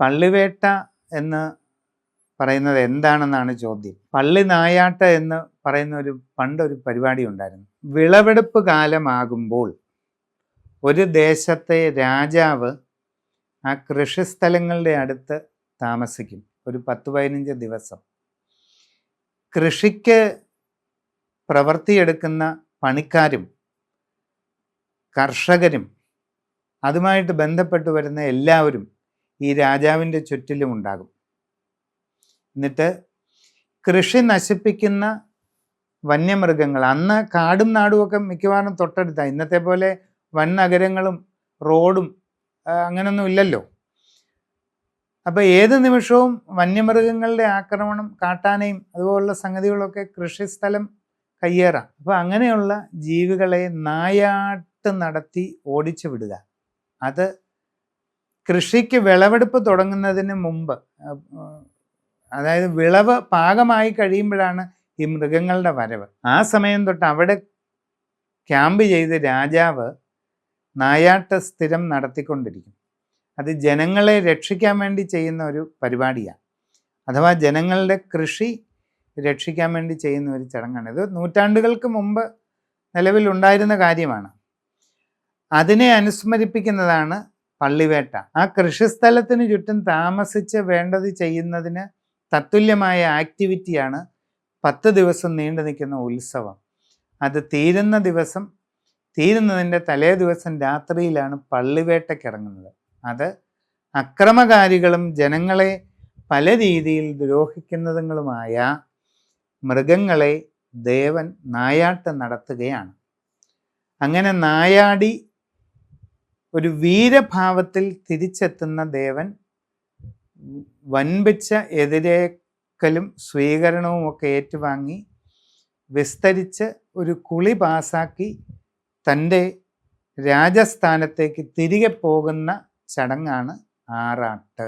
പള്ളിവേട്ട എന്ന് പറയുന്നത് എന്താണെന്നാണ് ചോദ്യം. പള്ളി നായാട്ട എന്ന് പറയുന്ന ഒരു പണ്ടൊരു പരിപാടി ഉണ്ടായിരുന്നു. വിളവെടുപ്പ് കാലമാകുമ്പോൾ ഒരു ദേശത്തെ രാജാവ് ആ കൃഷിസ്ഥലങ്ങളുടെ അടുത്ത് താമസിക്കും. ഒരു പത്ത് പതിനഞ്ച് ദിവസം. കൃഷിക്ക് പ്രവർത്തിയെടുക്കുന്ന പണിക്കാരും കർഷകരും അതുമായിട്ട് ബന്ധപ്പെട്ട് വരുന്ന എല്ലാവരും ഈ രാജാവിന്റെ ചുറ്റിലും ഉണ്ടാകും. എന്നിട്ട് കൃഷി നശിപ്പിക്കുന്ന വന്യമൃഗങ്ങൾ അന്ന് കാടും നാടും ഒക്കെ മിക്കവാറും തൊട്ടടുത്താണ് ഇന്നത്തെ പോലെ വൻ നഗരങ്ങളും റോഡും അങ്ങനൊന്നും ഇല്ലല്ലോ. അപ്പോൾ ഏത് നിമിഷവും വന്യമൃഗങ്ങളുടെ ആക്രമണം കാട്ടാനയും അതുപോലുള്ള സംഗതികളൊക്കെ കൃഷിസ്ഥലം കയ്യേറാം. അപ്പോൾ അങ്ങനെയുള്ള ജീവികളെ നായാട്ട് നടത്തി ഓടിച്ചു വിടുക. അത് കൃഷിക്ക് വിളവെടുപ്പ് തുടങ്ങുന്നതിന് മുമ്പ് അതായത് വിളവ് പാകമായി കഴിയുമ്പോഴാണ് ഈ മൃഗങ്ങളുടെ വരവ്. ആ സമയം തൊട്ട് അവിടെ ക്യാമ്പ് ചെയ്ത് രാജാവ് നായാട്ട് സ്ഥിരം നടത്തിക്കൊണ്ടിരിക്കും. അത് ജനങ്ങളെ രക്ഷിക്കാൻ വേണ്ടി ചെയ്യുന്ന ഒരു പരിപാടിയാണ്. അഥവാ ജനങ്ങളുടെ കൃഷി രക്ഷിക്കാൻ വേണ്ടി ചെയ്യുന്ന ഒരു ചടങ്ങാണ്. ഇത് നൂറ്റാണ്ടുകൾക്ക് മുമ്പ് നിലവിലുണ്ടായിരുന്ന കാര്യമാണ്. അതിനെ അനുസ്മരിപ്പിക്കുന്നതാണ് പള്ളിവേട്ട. ആ കൃഷിസ്ഥലത്തിന് ചുറ്റും താമസിച്ച് വേണ്ടത് ചെയ്യുന്നതിന് തത്തുല്യമായ ആക്ടിവിറ്റിയാണ് പത്ത് ദിവസം നീണ്ടു നിൽക്കുന്ന ഉത്സവം. അത് തീരുന്ന ദിവസം തീരുന്നതിന്റെ തലേ ദിവസം രാത്രിയിലാണ് പള്ളിവേട്ടയ്ക്ക് ഇറങ്ങുന്നത്. അത് അക്രമകാരികളും ജനങ്ങളെ പല രീതിയിൽ ദ്രോഹിക്കുന്നതുങ്ങളുമായ മൃഗങ്ങളെ ദേവൻ നായാട്ട് നടത്തുകയാണ്. അങ്ങനെ നായാടി ഒരു വീരഭാവത്തിൽ തിരിച്ചെത്തുന്ന ദേവൻ വൻപിച്ച എതിരേക്കലും സ്വീകരണവും ഒക്കെ ഏറ്റുവാങ്ങി വിസ്തരിച്ച് ഒരു കുളി പാസാക്കി തന്റെ രാജസ്ഥാനത്തേക്ക് തിരികെ പോകുന്ന ചടങ്ങാണ് ആറാട്ട്.